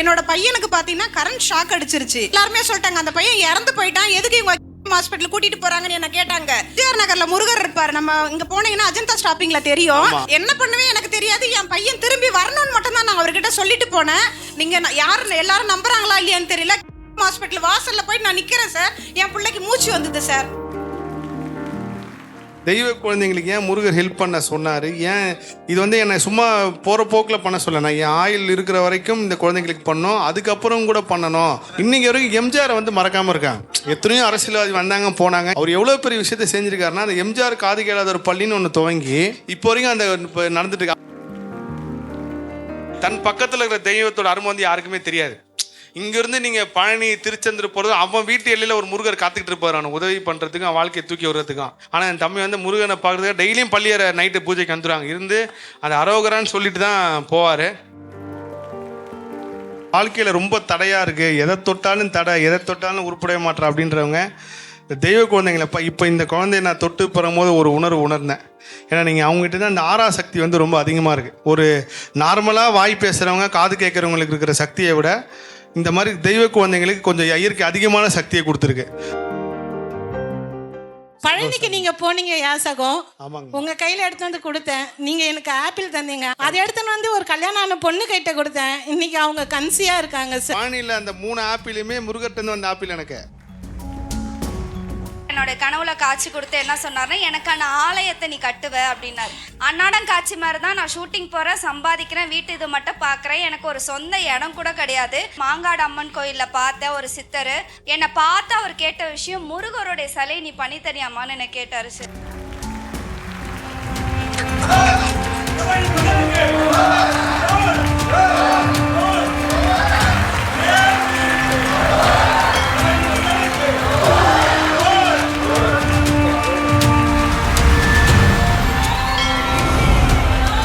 என்னோட பையனுக்கு பாத்தீங்கன்னா கரண்ட் ஷாக் அடிச்சிருச்சு. எல்லாருமே சொல்லிட்டாங்க அந்த பையன் இறந்து போயிட்டான். எதுக்கு இவங்க ஹாஸ்பிட்டல் கூட்டிட்டு போறாங்கன்னு என்ன கேட்டாங்க. ஜிஆர் நகர்ல முருகர் இருப்பாரு. நம்ம இங்க போனீங்கன்னா அஜந்தா ஸ்டாப்பிங்ல தெரியும். என்ன பண்ணுவே எனக்கு தெரியாது. என் பையன் திரும்பி வரணும்னு மட்டும் தான் நான் அவர்கிட்ட சொல்லிட்டு போனேன். நீங்க யாரு எல்லாரும் நம்புறாங்களா இல்லையான்னு தெரியல. ஹாஸ்பிட்டல் வாசல்ல போய் நான் நிக்கிறேன் சார் என் பிள்ளைக்கு மூச்சு வந்தது சார் தெய்வ குழந்தைங்களுக்கு ஏன் முருகர் ஹெல்ப் பண்ண சொன்னார்? ஏன் இது வந்து என்னை சும்மா போகிற போக்கில் பண்ண சொல்ல நான் என் ஆயில் இருக்கிற வரைக்கும் இந்த குழந்தைங்களுக்கு பண்ணோம் அதுக்கப்புறம் கூட பண்ணணும். இன்னைக்கு வரைக்கும் எம்ஜிஆரை வந்து மறக்காமல் இருக்கான் எத்தனையோ அரசியல்வாதி வந்தாங்க போனாங்க. அவர் எவ்வளோ பெரிய விஷயத்தை செஞ்சுருக்காருன்னா அந்த எம்ஜிஆர் காது கேளாத ஒரு பள்ளின்னு ஒன்று துவங்கி இப்போ வரைக்கும் அந்த இப்போ நடந்துட்டு தன் பக்கத்தில் இருக்கிற தெய்வத்தோட அருமை வந்து யாருக்குமே தெரியாது. இங்கிருந்து நீங்கள் பழனி திருச்செந்தூர் போகிறது அவன் வீட்டு எல்லையில் ஒரு முருகர் காத்துக்கிட்டு இருப்பார். அவன் உதவி பண்ணுறதுக்கும் அவன் வாழ்க்கையை தூக்கி விடுறதுக்கும் ஆனால் என் தம்பி வந்து முருகனை பார்க்குறதுக்கு டெய்லியும் பள்ளியற நைட்டு பூஜைக்கு வந்துடுவாங்க இருந்து அந்த அரோகரான்னு சொல்லிட்டு தான் போவார். வாழ்க்கையில் ரொம்ப தடையாக இருக்குது எதை தொட்டாலும் தடை எதை தொட்டாலும் உருப்படைய மாட்டேற அப்படின்றவங்க இந்த தெய்வ குழந்தைங்களை இப்போ இப்போ இந்த குழந்தைய நான் தொட்டு பெறும்போது ஒரு உணர்வு உணர்ந்தேன். ஏன்னா நீங்கள் அவங்ககிட்ட தான் இந்த ஆறா சக்தி வந்து ரொம்ப அதிகமாக இருக்குது ஒரு நார்மலாக வாய் பேசுகிறவங்க காது கேட்குறவங்களுக்கு இருக்கிற சக்தியை விட இந்த மாதிரி தெய்வ குழந்தைங்களுக்கு கொஞ்சம் இயற்கை அதிகமான சக்தியை கொடுத்துருக்கு. பழனிக்கு நீங்க போனீங்க யாசகம் ஆமாங்க. உங்க கையில எடுத்து வந்து கொடுத்தேன். நீங்க எனக்கு ஆப்பிள் தந்தீங்க. அதை எடுத்துன்னு வந்து ஒரு கல்யாணம் ஆன பொண்ணு கிட்ட கொடுத்தேன். இன்னைக்கு அவங்க கன்சியா இருக்காங்க சார். அந்த மூணு ஆப்பிளுமே முருகர்ட்டேருந்து வந்த ஆப்பிள் எனக்கு. என்னோட கனவுல காட்சி கொடுத்து என்ன சொன்னார்னா எனக்கான ஆலயத்தை நீ கட்டுவ அப்படின்னாரு. அன்னாடம் காட்சி மாதிரி தான் நான் ஷூட்டிங் போறேன் சம்பாதிக்கிறேன் வீட்டு இது மட்டும் பார்க்குறேன் எனக்கு ஒரு சொந்த இடம் கூட கிடையாது. மாங்காடு அம்மன் கோயிலில் பார்த்த ஒரு சித்தர். என்னை பார்த்து அவர் கேட்ட விஷயம் முருகருடைய சிலை நீ பண்ணி தரியாமான்னு என்னை கேட்டாரு சார்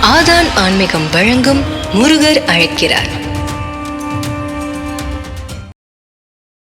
ஆதான் ஆன்மீகம் வழங்கும் முருகர் அழைக்கிறார்.